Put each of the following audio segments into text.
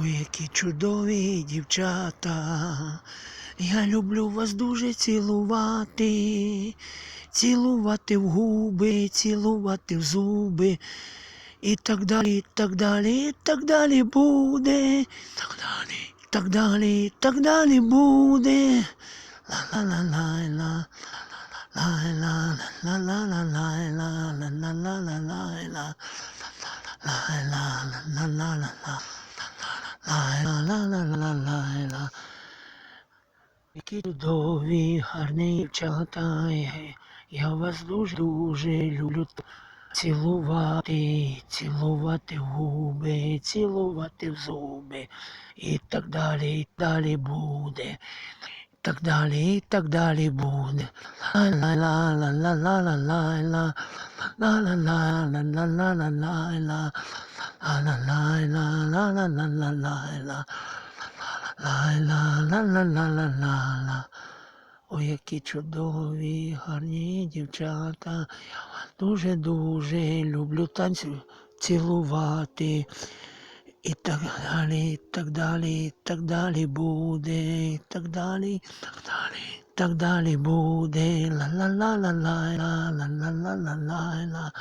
Ой, які чудові дівчата. Я люблю вас дуже цілувати, цілувати в губи, цілувати в зуби. І так далі, і так далі, і так далі буде. Так далі, так далі, так далі буде. Ла-ла-ла-ла-ла. Ла-ла-ла-ла-ла-ла-ла-ла-ла-ла-ла-ла. Ла-ла-ла-ла-ла-ла-ла. Які чудові, гарні дівчата, я, вас дуже-дуже люблю цілувати, цілувати в губи, цілувати в зуби, і так далі, і далі буде. І Так далі, і так далі буде. Ла-ла-ла-ла-ла-ла-ла-ла. Ла-ла-ла-ла-ла-ла-ла-ла. Ой, які чудові, гарні дівчата. Я дуже-дуже люблю танцю цілувати. І так далі, і так далі, і так далі буде, і так далі, і так далі, і так далі буде. ла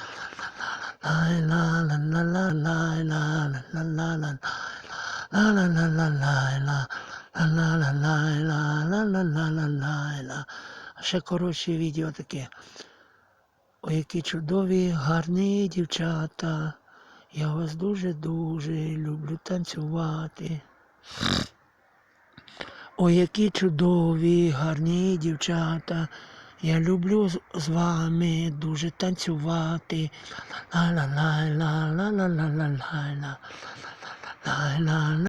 А ще коротше відео таке. Ой, які чудові, гарні дівчата. Я вас дуже-дуже люблю танцювати. Ой, які чудові, гарні дівчата. Я люблю з- вами дуже танцювати. Ла-ла-ла-ла-ла-ла-ла-ла-ла-ла. Ла-ла-ла.